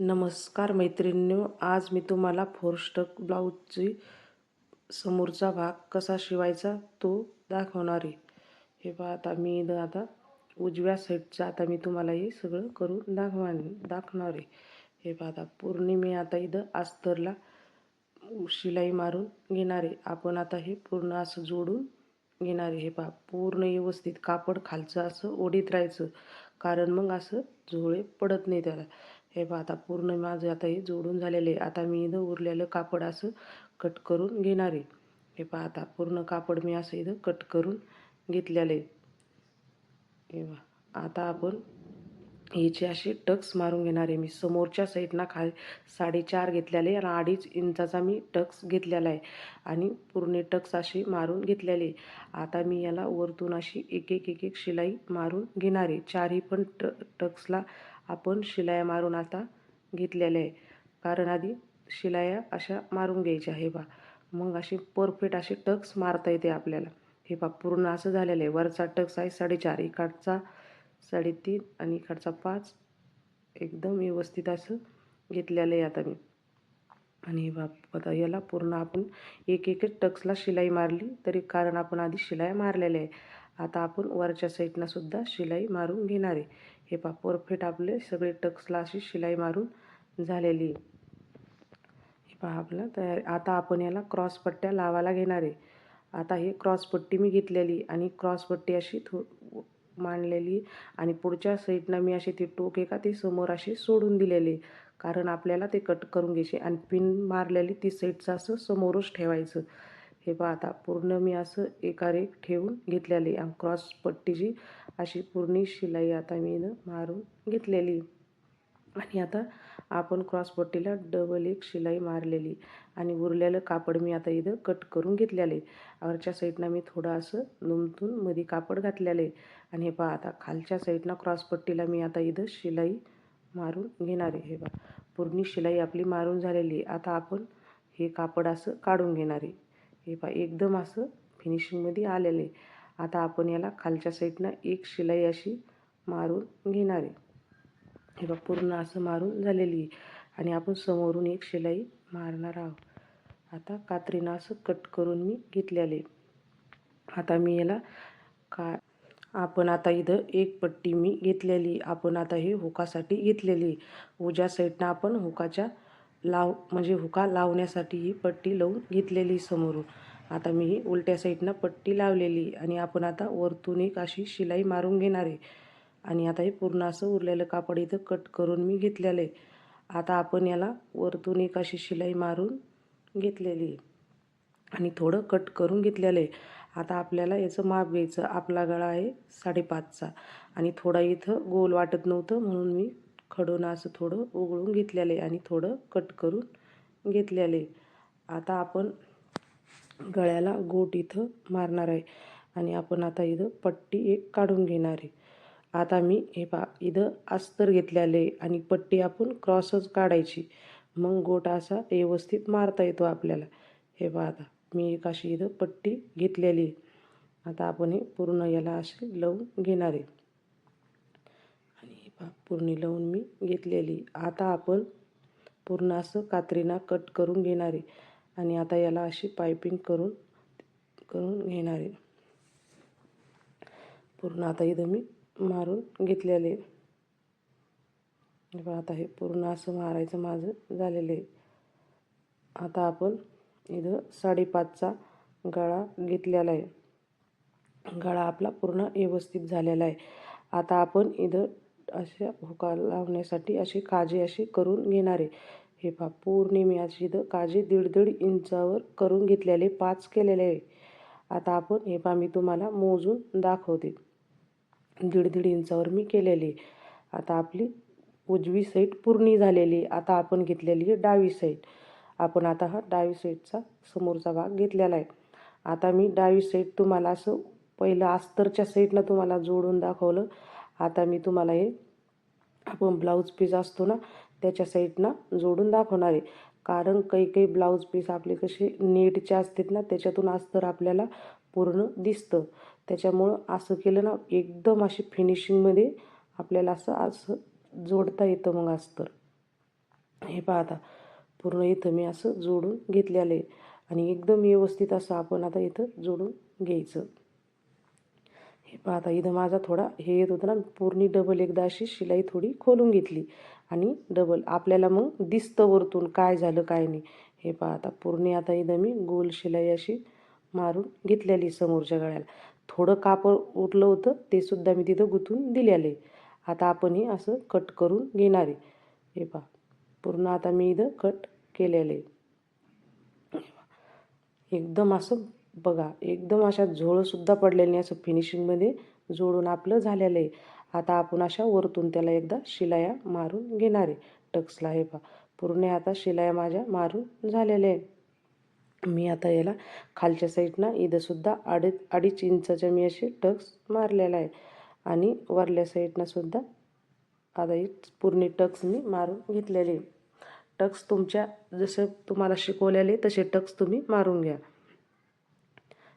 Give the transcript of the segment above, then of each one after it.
नमस्कार मैत्रिणींनो आज मी तुम्हाला फोरस्टक ब्लाऊजची समोरचा भाग कसा शिवायचा तो दाखवणार आहे. हे पहा आता मी इथं आता उजव्या साईडचं आता मी तुम्हाला हे सगळं करून दाखवा दाखवणार आहे. हे पहा आता पूर्ण मी आता इथं अस्तरला शिलाई मारून घेणार आहे. आपण आता हे पूर्ण असं जोडून घेणार आहे. हे पहा पूर्ण व्यवस्थित कापड खालचं असं ओढीत राहायचं. कारण मग असं झोळे पडत नाही त्याला. हे पहा आता पूर्ण माझं आता हे जोडून झालेलं आहे. आता मी इथं उरलेलं कापड असं कट करून घेणार आहे. हे पहा आता पूर्ण कापड मी असं इथं कट करून घेतलेलं आहे. हे आता आपण याची असे टक्स मारून घेणार आहे. मी समोरच्या साईडना खा साडेचार घेतलेले आणि अडीच इंचाचा मी टक्स घेतलेला आहे. आणि पूर्ण टक्स अशी मारून घेतलेले आता मी याला वरतून अशी एक एक एक एक शिलाई मारून घेणार आहे. चारही पण ट टक्सला आपण शिलाया मारून आता घेतलेल्या आहे. कारण आधी शिलाया अशा मारून घ्यायच्या हे बा मग अशी परफेक्ट असे टक्स मारता येते आपल्याला. हे बा पूर्ण असं झालेलं आहे. वरचा टक्स आहे साडेचार इकडचा साडेतीन आणि इकडचा पाच. एकदम व्यवस्थित असं घेतलेलं आहे आता मी. आणि बाप आता याला पूर्ण आपण एक एक टक्सला शिलाई मारली तरी कारण आपण आधी शिलाई मारलेली आहे. आता आपण वरच्या साईडनं सुद्धा शिलाई मारून घेणार आहे. हे पा परफेक्ट आपले सगळे टक्सला अशी शिलाई मारून झालेली हे पहा आपलं तयार आता आपण याला क्रॉस पट्ट्या लावायला घेणार आहे. आता हे क्रॉस पट्टी मी घेतलेली आणि क्रॉस पट्टी अशी थो मांडलेली आणि पुढच्या साईडनं मी अशी ती टोक का ती समोर अशी सोडून दिलेली कारण आपल्याला ते कट करून घ्यायचे आणि पिन मारलेली ती साईडचं असं समोरच ठेवायचं. हे पहा आता पूर्ण मी असं एका रेख ठेवून घेतलेली आणि क्रॉस पट्टीची अशी पूर्ण शिलाई आता मी इथं मारून घेतलेली. आणि आता आपण क्रॉसपट्टीला डबल एक शिलाई मारलेली. आणि उरलेलं कापड मी आता इथं कट करून घेतलेले. वरच्या साईडनं मी थोडं असं नुमतून मध्ये कापड घातलेले. आणि हे पहा आता खालच्या साईडनं क्रॉसपट्टीला मी आता इथं शिलाई मारून घेणार आहे. हे पहा पूर्ण शिलाई आपली मारून झालेली आता आपण हे कापड असं काढून घेणार आहे. हे पहा एकदम असं फिनिशिंगमध्ये आलेलं. आहे आता आपण याला खालच्या साईडनं एक शिलाई अशी मारून घेणार आहे. हे बघ पूर्ण असं मारून झालेली आहे. आणि आपण समोरून एक शिलाई मारणार आहोत. आता कात्रीनं असं कट करून मी घेतलेले आता मी याला का आपण आता इथं एक पट्टी मी घेतलेली आपण आता हे हुकासाठी घेतलेली उज्या साईडनं आपण हुकाच्या लाव म्हणजे हुका लावण्यासाठी ही पट्टी लावून घेतलेली समोरून. आता मी ही उलट्या साईडनं पट्टी लावलेली आणि आपण आता वरतून एक अशी शिलाई मारून घेणार आहे. आणि आता हे पूर्ण असं उरलेलं कापड इथं कट करून मी घेतलेलं आहे. आता आपण याला वरतून एक अशी शिलाई मारून घेतलेली आणि थोडं कट करून घेतलेलं आहे. आता आपल्याला याचं माप घ्यायचं. आपला गळा आहे साडेपाचचा. आणि थोडा इथं गोल वाटत नव्हतं म्हणून मी खडून असं थोडं उघडून घेतलेलं आहे आणि थोडं कट करून घेतलेलं आहे. आता आपण गळ्याला गोट इथं मारणार आहे. आणि आपण आता इथं पट्टी एक काढून घेणार आहे. आता मी हे पा इथं अस्तर घेतलेले आणि पट्टी आपण क्रॉसच काढायची. मग गोट असा व्यवस्थित मारता येतो आपल्याला. हे पहा आता मी एक अशी इथं पट्टी घेतलेली आता आपण हे पूर्ण याला असे लावून घेणार आहे. आणि हे पहा पूर्ण लावून मी घेतलेली आता आपण पूर्ण असं कात्रीना कट करून घेणार आहे. आणि आता याला अशी पायपिंग करून करून घेणार आहे. पूर्ण आता इथं मी मारून घेतलेले आता हे पूर्ण असं मारायचं माझं झालेलं आहे. आता आपण इथं साडेपाचचा गळा घेतलेला आहे. गळा आपला पूर्ण व्यवस्थित झालेला आहे. आता आपण इथं अशा हुका लावण्यासाठी अशी काजी अशी करून घेणार आहे. हे पहा पूर्ण मी अशी इथं काजी दीड दीड इंचावर करून घेतलेले पाच केलेले आहे. आता आपण हे पहा मी तुम्हाला मोजून दाखवते. दीड दीड इंचावर मी केलेली. आता आपली उजवी साईड पूर्ण झालेली आता आपण घेतलेली आहे डावी साईड आपण आता हा डावी साईडचा समोरचा भाग घेतलेला आहे. आता मी डावी साईड तुम्हाला असं पहिलं अस्तरच्या साईडनं तुम्हाला जोडून दाखवलं. आता मी तुम्हाला हे आपण ब्लाऊज पीस असतो ना त्याच्या साईडनं जोडून दाखवणार आहे. कारण काही काही ब्लाऊज पीस आपले कसे नीटचे असतात ना त्याच्यातून अस्तर आपल्याला पूर्ण दिसतं. त्याच्यामुळं असं केलं ना एकदम अशी फिनिशिंगमध्ये आपल्याला असं असं जोडता येतं मग अस्तर. हे पाहता पूर्ण इथं मी असं जोडून घेतलेलं आहे. आणि एकदम व्यवस्थित असं आपण आता इथं जोडून घ्यायचं. हे पाहता इथं माझा थोडा हे येत होतं ना पूर्ण डबल एकदा अशी शिलाई थोडी खोलून घेतली. आणि डबल आपल्याला मग दिसतं वरतून काय झालं काय नाही. हे पहा आता पूर्ण आता इथं मी गोल शिलाई अशी मारून घेतलेली समोरच्या गळ्याला. थोडं कापड उरलं होतं ते सुद्धा मी तिथं गुंतून दिलेलं. आहे आता आपण हे असं कट करून घेणार आहे. हे पहा पूर्ण आता मी इथं कट केलेलं. आहे एकदम असं बघा एकदम अशा झोळंसुद्धा पडलेली नाही असं फिनिशिंगमध्ये जोडून आपलं झालेलं आहे. आता आपण अशा वरतून त्याला एकदा शिलाया मारून घेणार आहे. टक्सला हे पहा. पूर्ण आता शिलाया माझ्या मारून झालेल्या आहे मी आता याला खालच्या साईडनं इथंसुद्धा अडीच अडीच इंचाच्या मी असे टक्स मारलेला आहे. आणि वरल्या साईडनं सुद्धा आता ही पूर्ण टक्स मी मारून घेतलेले आहे. टक्स तुमच्या जसं तुम्हाला शिकवलेले तसे टक्स तुम्ही मारून घ्या.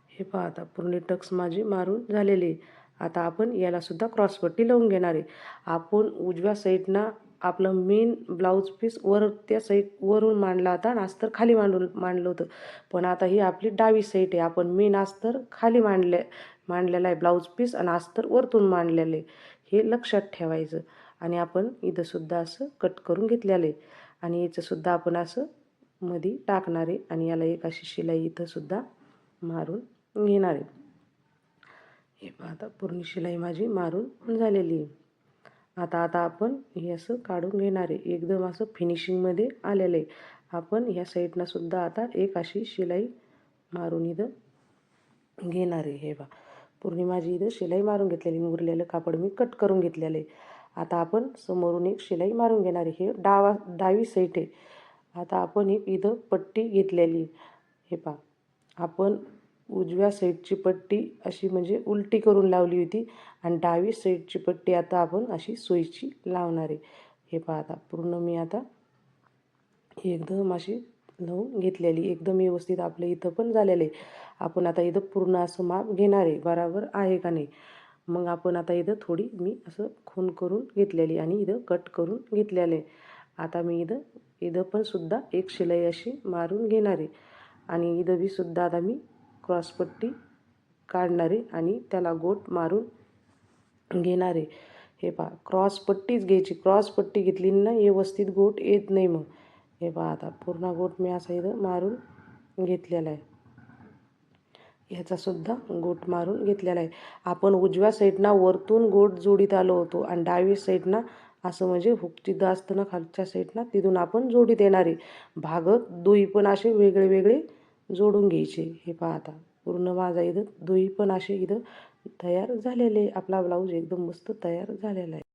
हे पहा आता पूर्ण टक्स माझी मारून झालेली आहे. आता आपण यालासुद्धा क्रॉसपट्टी लावून घेणार आहे. आपण उजव्या साईडनं आपलं मेन ब्लाऊज पीस वर त्या साईड वरून मांडला होता आणि अस्तर खाली मांडून मांडलं होतं. पण आता ही आपली डावी साईड आहे. आपण मेन अस्तर खाली मांडले मांडलेलं आहे ब्लाऊज पीस आणि अस्तर वरतून मांडलेलं आहे. हे लक्षात ठेवायचं. आणि आपण इथंसुद्धा असं कट करून घेतलेलं आहे. आणि याचंसुद्धा आपण असं मध्ये टाकणार आहे. आणि याला एक अशी शिलाई इथंसुद्धा मारून घेणार आहे. हे पहा आता पूर्ण शिलाई माझी मारून झालेली आहे. आता आता आपण हे असं काढून घेणार आहे. एकदम असं फिनिशिंगमध्ये आलेलं आहे. आपण ह्या साईडनं सुद्धा आता एक अशी शिलाई मारून इथं घेणार आहे. हे बा पूर्ण माझी इथं शिलाई मारून घेतलेली. उरलेलं कापड मी कट करून घेतलेलं आहे. आता आपण समोरून एक शिलाई मारून घेणार आहे. हे डावा डावी साईट आहे. आता आपण एक इथं पट्टी घेतलेली हे पा आपण उजव्या साईडची पट्टी अशी म्हणजे उलटी करून लावली होती. आणि डावी साईडची पट्टी आता आपण अशी सोयीची लावणार आहे. हे पहा आता पूर्ण मी आता एकदम अशी लावून घेतलेली. एकदम व्यवस्थित आपलं इथं पण झालेलं आहे. आपण आता इथं पूर्ण असं माप घेणार आहे. बराबर आहे का नाही? मग आपण आता इथं थोडी मी असं खून करून घेतलेली आणि इथं कट करून घेतलेलं आहे. आता मी इथं इथं पण सुद्धा एक शिलाई अशी मारून घेणार आहे. आणि इथं बी सुद्धा आता मी क्रॉसपट्टी काढणारे आणि त्याला गोट मारून घेणारे. हे पहा क्रॉसपट्टीच घ्यायची. क्रॉसपट्टी घेतली ना व्यवस्थित गोट येत नाही मग. हे पहा आता पूर्ण गोट मी असा इथं मारून घेतलेला आहे. ह्याचासुद्धा गोट मारून घेतलेला आहे. आपण उजव्या साईडना वरतून गोट जोडीत आलो होतो आणि डावी साईडनं असं म्हणजे हुक असतं ना खालच्या साईडनं तिथून आपण जोडीत येणार. आहे दुई पण असे वेगळे वेगळे जोडून घ्यायचे. हे पहा आता. पूर्ण माझा इथं दुई पण असे इथं तयार झालेले. आपला ब्लाऊज एकदम मस्त तयार झालेला आहे.